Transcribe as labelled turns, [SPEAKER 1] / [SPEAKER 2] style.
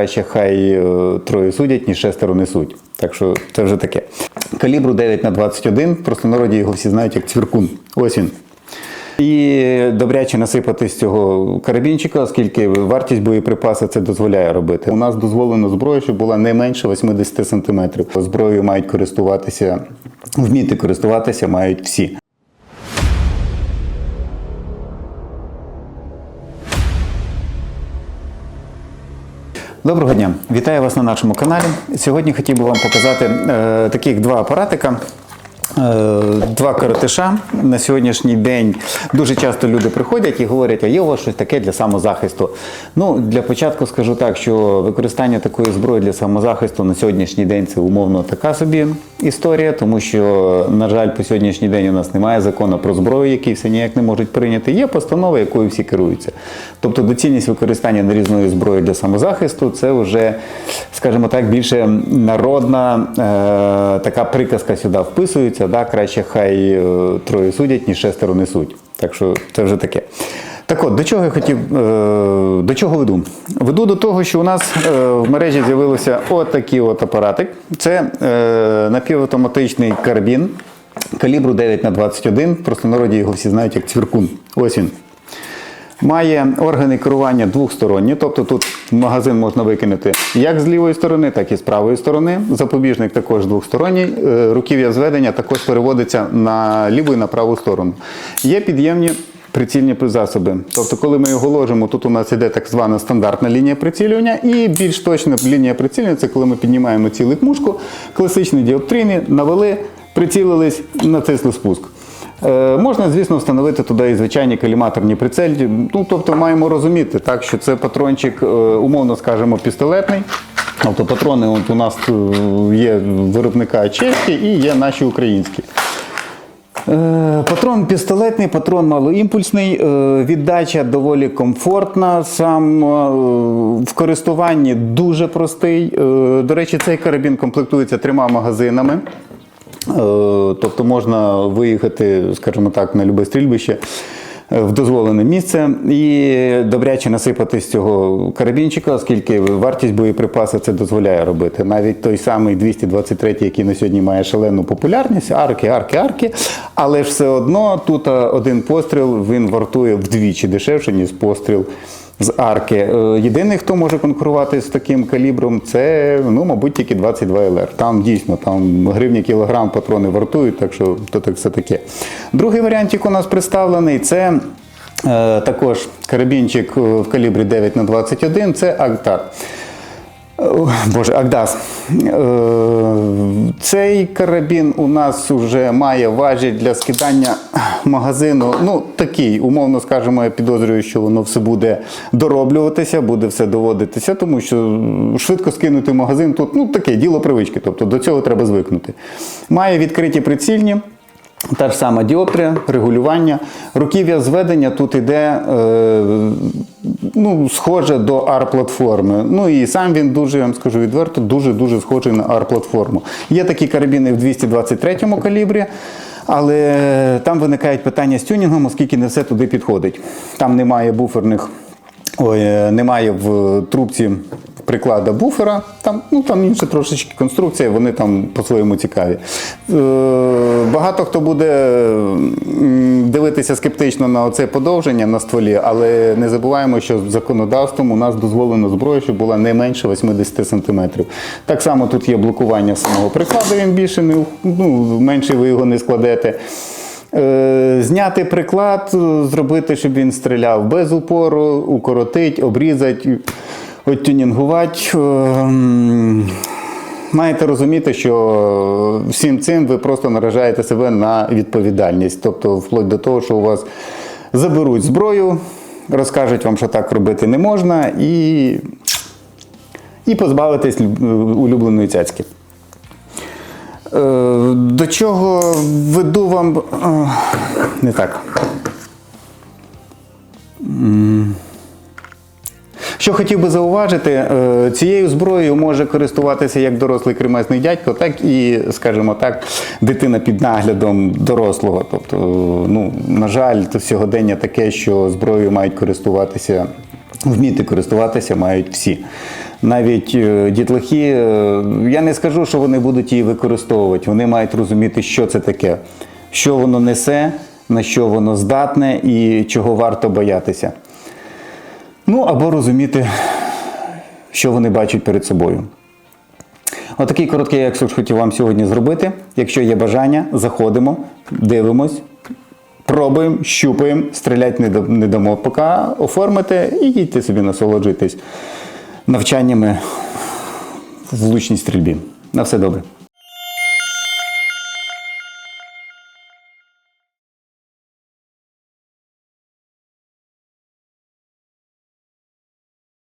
[SPEAKER 1] Краще хай е, троє судять, ніж шестеро несуть. Так що це вже таке. Калібру 9 на 21 просто в народі його всі знають як цвіркун. Ось він. І добряче насипати з цього карабінчика, оскільки вартість боєприпасу це дозволяє робити. У нас дозволено зброя, щоб була не менше 80 см. Зброєю мають користуватися, вміти користуватися мають всі. Доброго дня, вітаю вас на нашому каналі. Сьогодні хотів би вам показати е, таких два апаратика. Е, Два коротиша на сьогоднішній день дуже часто люди приходять і говорять, а є у вас щось таке для самозахисту. Ну, для початку скажу так, що використання такої зброї для самозахисту на сьогоднішній день це умовно така собі історія, тому що, на жаль, по сьогоднішній день у нас немає закону про зброю, який все ніяк не можуть прийняти. Є постанова, якою всі керуються. Тобто доцільність використання нарізної зброї для самозахисту це вже, скажімо так, більше народна е, така приказка сюди вписується. Да? Краще хай е, троє судять, ніж шестеро несуть. Так що це вже таке. Так от, до чого я хотів, е, до чого веду? Веду до того, що у нас е, в мережі з'явився отакий от апаратик. Це напівавтоматичний карабін калібру 9 на 21 просто народі його всі знають як цвіркун. Ось він. Має органи керування двохсторонні, тобто тут магазин можна викинути як з лівої сторони, так і з правої сторони. Запобіжник також двохсторонній. Е, Руків'я зведення також переводиться на ліву і на праву сторону. Є під'ємні прицільні засоби. Тобто, коли ми його ложимо, тут у нас іде так звана стандартна лінія прицілювання, і більш точна лінія прицілювання це коли ми піднімаємо цілик мушку, класичні діоптрини, навели, прицілились, натисли спуск. Е, можна, звісно, встановити туди і звичайні каліматорні прицелі. Ну, тобто маємо розуміти, так, що це патрончик, е, умовно скажемо, пістолетний. Тобто патрони от у нас е, є виробника чеські і є наші українські. Патрон пістолетний, патрон малоімпульсний, віддача доволі комфортна. Сам в користуванні дуже простий. До речі, цей карабін комплектується трьома магазинами. Е, Тобто можна виїхати, скажімо так, на любе стрільбище е, в дозволене місце і добряче насипати з цього карабінчика, оскільки вартість боєприпасу це дозволяє робити. Навіть той самий 223, який на сьогодні має шалену популярність, арки, арки, арки. Але ж все одно тут е, один постріл він вартує вдвічі дешевше, ніж постріл з арки. Е, Єдиний, хто може конкурувати з таким калібром, це, ну, мабуть, тільки 22 ЛР. Там дійсно там гривні кілограм патрони вартують, так що то так все таке. Другий варіант, який у нас представлений це. е, Також карабінчик е, в калібрі 9 на 21 це Агдар. О, Боже, Агдас. Е, Цей карабін у нас вже має важіль для скидання магазину. Ну, такий, умовно скажемо, я підозрюю, що воно все буде дороблюватися, буде все доводитися, тому що швидко скинути магазин тут ну, таке діло привички. Тобто до цього треба звикнути. Має відкриті прицільні. Та ж сама діоптрія, регулювання. Руків'я зведення тут іде е, ну, схоже до R-платформи. Ну і сам він дуже, я вам скажу відверто, дуже-дуже схожий на R-платформу. Є такі карабіни в 223 калібрі, але там виникають питання з тюнінгом, оскільки не все туди підходить. Там немає буферних, ой, е, немає в трубці приклада буфера, там, ну, там інша трошечки конструкція, вони там по-своєму цікаві. Е, Багато хто буде дивитися скептично на оце подовження на стволі, але не забуваємо, що законодавством у нас дозволено зброю, щоб була не менше 80 см. Так само тут є блокування самого прикладу, він більше не, ну, менше ви його не складете. Е, Зняти приклад, е, зробити, щоб він стріляв без упору, укоротить, обрізати, оттюнінгувати. Е, Маєте розуміти, що всім цим ви просто наражаєте себе на відповідальність. Тобто, вплоть до того, що у вас заберуть зброю, розкажуть вам, що так робити не можна, і, і позбавитесь улюбленої цяцьки. Е, До чого веду вам. е, Не так. Що хотів би зауважити, е, цією зброєю може користуватися як дорослий кремезний дядько, так і, скажімо так, дитина під наглядом дорослого. Тобто, ну, на жаль, то сьогодення таке, що зброєю мають користуватися, вміти користуватися мають всі. навіть е, дітлахи, е, я не скажу, що вони будуть її використовувати. Вони мають розуміти, що це таке, що воно несе, на що воно здатне і чого варто боятися. Ну або розуміти, що вони бачать перед собою. Отакий короткий екскурс хотів вам сьогодні зробити. Якщо є бажання, заходимо, дивимось, пробуємо, щупаємо, стріляти не, дамо. Поки оформите і їдьте собі насолоджуйтесь навчаннями в влучній стрільбі. На все добре.